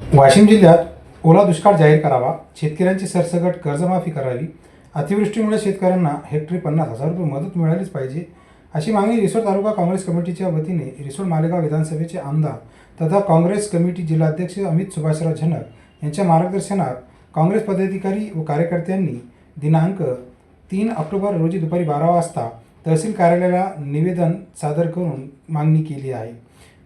वाशिम जिल्ह्यात ओला दुष्काळ जाहीर करावा शेतकऱ्यांची सरसकट कर्जमाफी करावी अतिवृष्टीमुळे शेतकऱ्यांना हेक्टरी पन्नास हजार रुपये मदत मिळालीच पाहिजे अशी मागणी रिसोड तालुका काँग्रेस कमिटीच्या वतीने रिसोड मालेगाव विधानसभेचे आमदार तथा काँग्रेस कमिटी जिल्हाध्यक्ष अमित सुभाषराव झनक यांच्या मार्गदर्शनात काँग्रेस पदाधिकारी व कार्यकर्त्यांनी दिनांक तीन ऑक्टोबर रोजी दुपारी बारा वाजता तहसील कार्यालयाला निवेदन सादर करून मागणी केली आहे.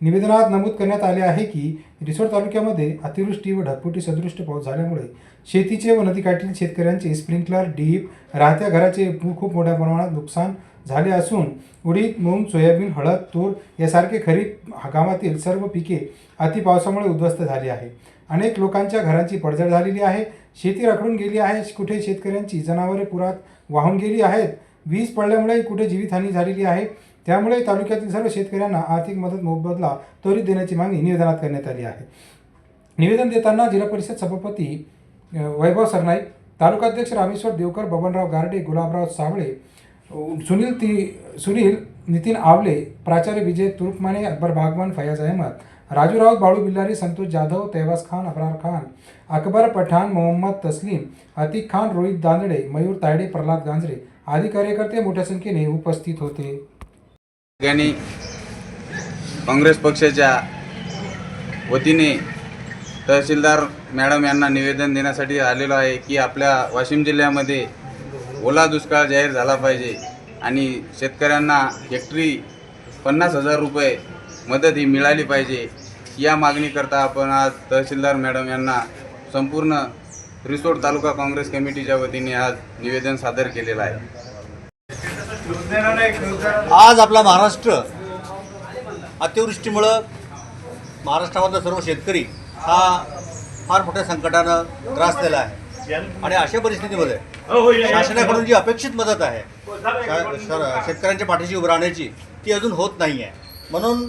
निवेदनात नमूद करण्यात आले आहे की रिसोड तालुक्यामध्ये अतिवृष्टी व ढगफुटी सदृष्ट पाऊस झाल्यामुळे शेतीचे व नदीकाठील शेतकऱ्यांचे स्प्रिंकलर डीप राहत्या घराचे खूप मोठ्या प्रमाणात नुकसान झाले असून उडीद मूग सोयाबीन हळद तूर यासारखे खरीप हंगामातील सर्व पिके अति पावसामुळे उद्ध्वस्त झाली आहे. अनेक लोकांच्या घरांची पडझड झालेली आहे. शेती रखडून गेली आहे. कुठे शेतकऱ्यांची जनावरे पुरात वाहून गेली आहेत? वीज पडल्यामुळे कुठे जीवितहानी झालेली आहे? त्यामुळे तालुक्यातील सर्व शेतकऱ्यांना आर्थिक मदत मोबदला त्वरित देण्याची मागणी निवेदनात करण्यात आली आहे. निवेदन देताना जिल्हा परिषद सभापती वैभव सरनाईक तालुकाध्यक्ष रामेश्वर देवकर बबनराव गारडे गुलाबराव साबळे सुनील ती सुनील नितीन आवले प्राचार्य विजय तुर्कमाने अकबर भागवान फयाज अहमद राजू राऊत बाळू बिल्लारी संतोष जाधव तैवास खान अफरार खान अकबर पठाण मोहम्मद तस्लीम अतिक खान रोहित दांदडे मयूर तायडे प्रल्हाद गांजरे आदी कार्यकर्ते मोठ्या संख्येने उपस्थित होते. ठिकाणी काँग्रेस पक्षाच्या वतीने तहसीलदार मॅडम यांना निवेदन देण्यासाठी आलेलो आहे की आपल्या वाशिम जिल्ह्यामध्ये ओला दुष्काळ जाहीर झाला पाहिजे आणि शेतकऱ्यांना हेक्टरी पन्नास हजार रुपये मदत ही मिळाली पाहिजे. या मागणीकरता आपण आज तहसीलदार मॅडम यांना संपूर्ण रिसोड तालुका काँग्रेस कमिटीच्या वतीने आज निवेदन सादर केलेलं आहे. आज आपला महाराष्ट्र अतिवृष्टीमुळं महाराष्ट्रामधला सर्व शेतकरी हा फार मोठ्या संकटानं त्रासलेला आहे. आणि अशा परिस्थितीमध्ये शासनाकडून जी अपेक्षित मदत आहे शेतकऱ्यांच्या पाठीशी उभं राहण्याची ती अजून होत नाही आहे. म्हणून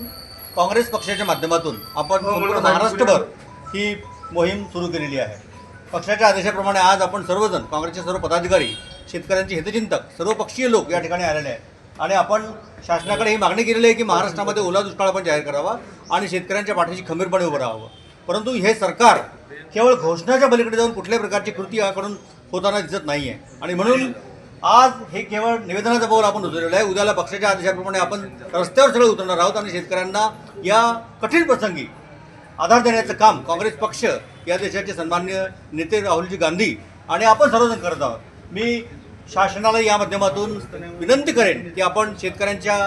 काँग्रेस पक्षाच्या माध्यमातून आपण संपूर्ण महाराष्ट्रभर ही मोहीम सुरू केलेली आहे. पक्षाच्या आदेशाप्रमाणे आज आपण सर्वजण काँग्रेसचे सर्व पदाधिकारी शेतकऱ्यांचे हितचिंतक सर्वपक्षीय लोक या ठिकाणी आलेले आहेत. आणि आपण शासनाकडे ही मागणी केलेली आहे की महाराष्ट्रामध्ये ओला दुष्काळ आपण जाहीर करावा आणि शेतकऱ्यांच्या पाठीशी खंबीरपणे उभं राहावं. परंतु हे सरकार केवळ घोषणाच्या पलीकडे जाऊन कुठल्याही प्रकारची कृती याकडून होताना दिसत नाही आहे आणि म्हणून आज हे केवळ निवेदनाचा पाऊल आपण उचललेलं आहे. उद्याला पक्षाच्या आदेशाप्रमाणे आपण रस्त्यावर सगळे उतरणार आहोत आणि शेतकऱ्यांना या कठीण प्रसंगी आधार देण्याचं काम काँग्रेस पक्ष या देशाचे सन्मान्य नेते राहुलजी गांधी आणि आपण सर्वजण करत आहोत. मी शासनाला या माध्यमातून विनंती करेन की आपण शेतकऱ्यांच्या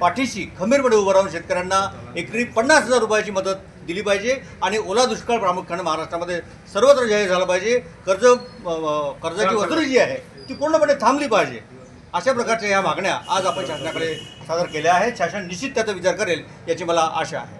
पाठीशी खंबीरपणे उभं राहून शेतकऱ्यांना एकरी पन्नास हजार रुपयाची मदत दिली पाहिजे आणि ओला दुष्काळ प्रामुख्याने महाराष्ट्रामध्ये सर्वत्र जाहीर झाला पाहिजे. कर्ज कर्जाची वसुली जी आहे ती पूर्णपणे थांबली पाहिजे. अशा प्रकारच्या या मागण्या आज आपण शासनाकडे सादर केल्या आहेत. शासन निश्चित त्याचा विचार करेल याची मला आशा आहे.